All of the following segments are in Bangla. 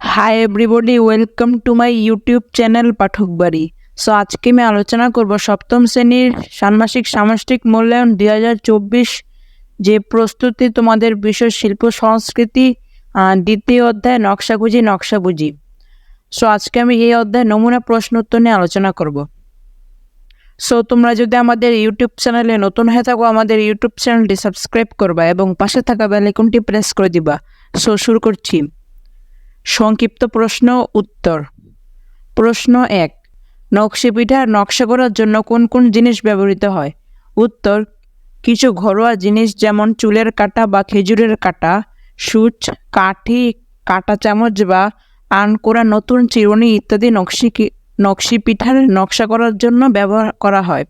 Hi everybody welcome to my YouTube channel পাঠক বাড়ি সো আজকে আমি আলোচনা করব সপ্তম শ্রেণির ষান্মাসিক সামষ্টিক মূল্যায়ন দুই হাজার চব্বিশ যে প্রস্তুতি তোমাদের বিষয় শিল্প, সংস্কৃতি দ্বিতীয় অধ্যায় নকশা খুঁজি সো আজকে আমি এই অধ্যায় নমুনা প্রশ্ন উত্তর নিয়ে আলোচনা করব। সো তোমরা যদি আমাদের ইউটিউব চ্যানেলে নতুন হয়ে থাকো, আমাদের ইউটিউব চ্যানেলটি সাবস্ক্রাইব করবা এবং পাশে থাকা বেলাইকনটি প্রেস করে দিবা। সো শুরু করছি। সংক্ষিপ্ত প্রশ্ন, উত্তর। প্রশ্ন এক নকশি নকশা করার জন্য কোন কোন জিনিস ব্যবহৃত হয়? উত্তর, কিছু ঘরোয়া জিনিস যেমন চুলের কাটা বা খেজুরের কাটা, সূচ, কাঠি, কাটা চামচ বা আন করা নতুন চিরুনি ইত্যাদি নকশি নকশি পিঠার নকশা করার জন্য ব্যবহার করা হয়।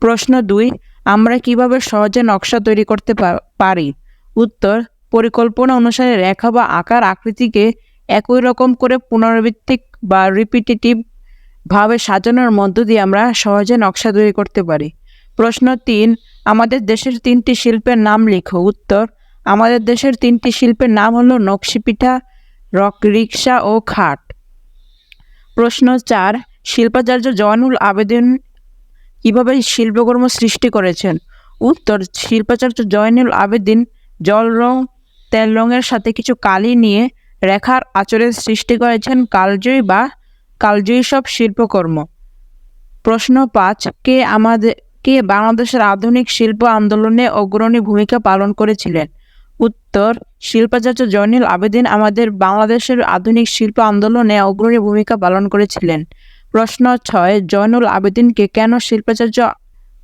প্রশ্ন দুই, আমরা কীভাবে সহজে নকশা তৈরি করতে পারি? উত্তর, পরিকল্পনা অনুসারে রেখা বা আকার আকৃতিকে একই রকম করে পুনরাবৃত্তিক বা রিপিটেটিভ ভাবে সাজানোর মধ্য দিয়ে আমরা সহজে নকশা তৈরি করতে পারি। প্রশ্ন তিন, আমাদের দেশের তিনটি শিল্পের নাম লিখো। উত্তর, আমাদের দেশের তিনটি শিল্পের নাম হলো নকশিপিঠা রক রিক্সা ও খাট। প্রশ্ন চার, শিল্পাচার্য জয়নুল আবেদন কীভাবে শিল্পকর্ম সৃষ্টি করেছেন? উত্তর, শিল্পাচার্য জয়নুল আবেদিন জল রং, তেল রঙের সাথে কিছু কালি নিয়ে রেখার আচরের সৃষ্টি করেছেন কালজয়ী বা কালজয়ী সব শিল্পকর্ম। প্রশ্ন পাঁচ, কে আমাদের কে বাংলাদেশের আধুনিক শিল্প আন্দোলনে অগ্রণী ভূমিকা পালন করেছিলেন? উত্তর, শিল্পাচার্য জয়নুল আবেদিন আমাদের বাংলাদেশের আধুনিক শিল্প আন্দোলনে অগ্রণী ভূমিকা পালন করেছিলেন। প্রশ্ন ছয়, জয়নুল আবেদিনকে কেন শিল্পাচার্য?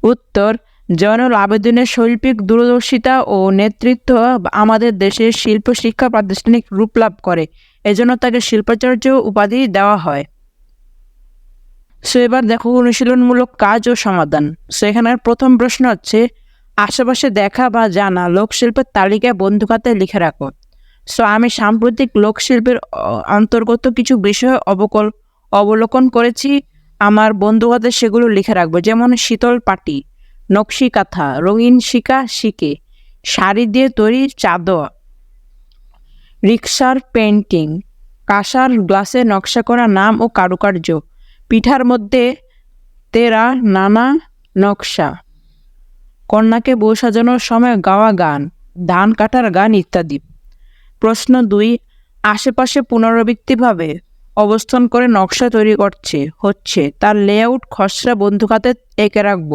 উত্তর জয়নুল আবেদিনের শৈল্পিক দূরদর্শিতা ও নেতৃত্ব আমাদের দেশের শিল্প শিক্ষা প্রাতিষ্ঠানিক রূপ লাভ করে। এজন্য তাকে শিল্পাচার্য উপাধি দেওয়া হয়। সো এবার দেখো অনুশীলনমূলক কাজ ও সমাধান। সো এখানের প্রথম প্রশ্ন হচ্ছে, আশেপাশে দেখা বা জানা লোকশিল্পের তালিকায় বন্ধু খাতায় লিখে রাখো। সো আমি সাম্প্রতিক লোকশিল্পের অন্তর্গত কিছু বিষয় অবকল, অবলোকন করেছি। আমার বন্ধু খাতায় সেগুলো লিখে রাখব, যেমন শীতল পাটি। নকশি কাঁথা, রঙিন শিকা শিকে, শাড়ি দিয়ে তৈরি চাদর, রিক্সার পেন্টিং, কাঁসার গ্লাসে নকশা করা নাম ও কারুকার্য, পিঠার মধ্যে তেরা নানা নকশা, কন্যাকে বউ সাজানোর সময় গাওয়া গান, ধান কাটার গান ইত্যাদি। প্রশ্ন দুই, আশেপাশে পুনরাবৃত্তিভাবে অবস্থান করে নকশা তৈরি করছে, হচ্ছে, তার লেআউট খসড়া বন্ধু খাতে এঁকে রাখব।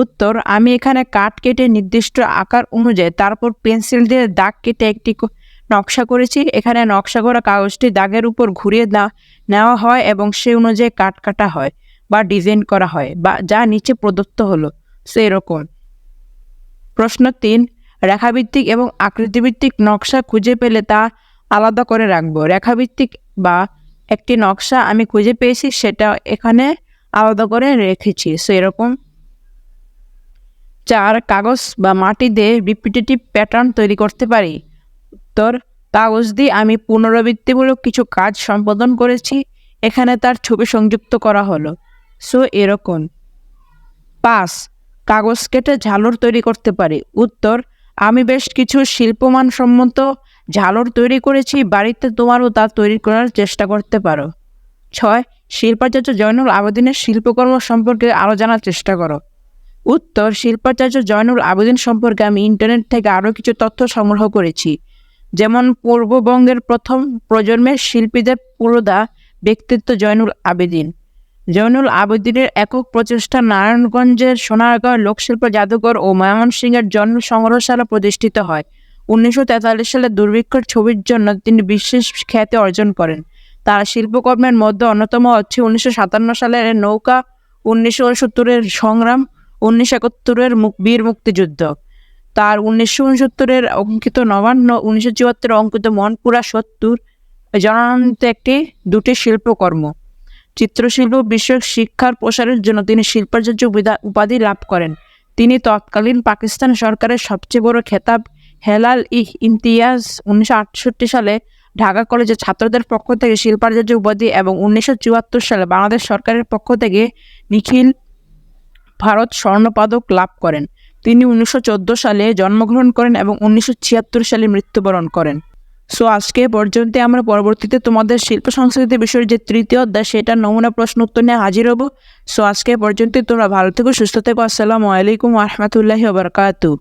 উত্তর, আমি এখানে কাঠ কেটে নির্দিষ্ট আকার অনুযায়ী, তারপর পেন্সিল দিয়ে দাগ কেটে একটি নকশা করেছি। এখানে নকশা করা কাগজটি দাগের উপর ঘুরিয়ে নেওয়া হয় এবং সে অনুযায়ী কাট কাটা হয় বা ডিজাইন করা হয় বা যা নিচে প্রদত্ত হলো। সে এরকম প্রশ্ন তিন, রেখাভিত্তিক এবং আকৃতিভিত্তিক নকশা খুঁজে পেলে তা আলাদা করে রাখব। রেখাভিত্তিক বা একটি নকশা আমি খুঁজে পেয়েছি, সেটা এখানে আলাদা করে রেখেছি। সো এরকম চার কাগজ বা মাটি দিয়ে রিপিটেটিভ প্যাটার্ন তৈরি করতে পারি। উত্তর কাগজ দিয়ে আমি পুনরাবৃত্তিমূলক কিছু কাজ সম্পাদন করেছি, এখানে তার ছবি সংযুক্ত করা হলো। সো, এরকম। পাঁচ, কাগজ কেটে ঝালর তৈরি করতে পারি। উত্তর, আমি বেশ কিছু শিল্পমানসম্মত ঝালর তৈরি করেছি, বাড়িতে তোমারও তা তৈরি করার চেষ্টা করতে পারো। ছয়, শিল্পাচার্য জয়নুল আবেদিনের শিল্পকর্ম সম্পর্কে আরও জানার চেষ্টা করো। উত্তর, শিল্পাচার্য জয়নুল আবেদিন সম্পর্কে আমি ইন্টারনেট থেকে আরও কিছু তথ্য সংগ্রহ করেছি। যেমন, পূর্ববঙ্গের প্রথম প্রজন্মের শিল্পীদের পুরোদা ব্যক্তিত্ব জয়নুল আবেদিন। জয়নুল আবেদিনের একক প্রচেষ্টা নারায়ণগঞ্জের সোনারগাঁও লোকশিল্প জাদুঘর ও ময়মনসিংহের জন্ম সংগ্রহশালা প্রতিষ্ঠিত হয়। উনিশশো তেতাল্লিশ সালে দুর্ভিক্ষর ছবির জন্য তিনি বিশেষ খ্যাতি অর্জন করেন। তার শিল্পকর্মের মধ্যে অন্যতম হচ্ছে উনিশশো সাতান্ন সালের নৌকা, উনিশশো উনসত্তরের সংগ্রাম উনিশশো একাত্তরের বীর মুক্তিযুদ্ধ। তার উনিশশো উনসত্তরের অঙ্কিত নবান্ন, উনিশশো চুয়াত্তর অঙ্কিত মনপুরা সত্তর জনানন্দ একটি দুটি শিল্পকর্ম। চিত্রশিল্প বিষয়ক শিক্ষার প্রসারের জন্য তিনি শিল্পাচার্য উপাধি লাভ করেন। তিনি তৎকালীন পাকিস্তান সরকারের সবচেয়ে বড় খেতাব হেলাল ইহ ইমতিয়াজ উনিশশো আটষট্টি সালে ঢাকা কলেজের ছাত্রদের পক্ষ থেকে শিল্পাচার্য উপাধি এবং উনিশশো চুয়াত্তর সালে বাংলাদেশ সরকারের পক্ষ থেকে নিখিল ভারত স্বর্ণপদক লাভ করেন। তিনি উনিশশো চোদ্দ সালে জন্মগ্রহণ করেন এবং উনিশশো ছিয়াত্তর সালে মৃত্যুবরণ করেন। সো, আজকে পর্যন্ত আমরা পরবর্তীতে তোমাদের শিল্প সংস্কৃতি বিষয়ের যে তৃতীয় অধ্যায় সেটা নমুনা প্রশ্ন উত্তর নিয়ে হাজির হব। সো, আজকে পর্যন্ত তোমরা ভালো থেকো, সুস্থ থেকো। আসসালামু আলাইকুম আহমতুল্লাহি বারকাতু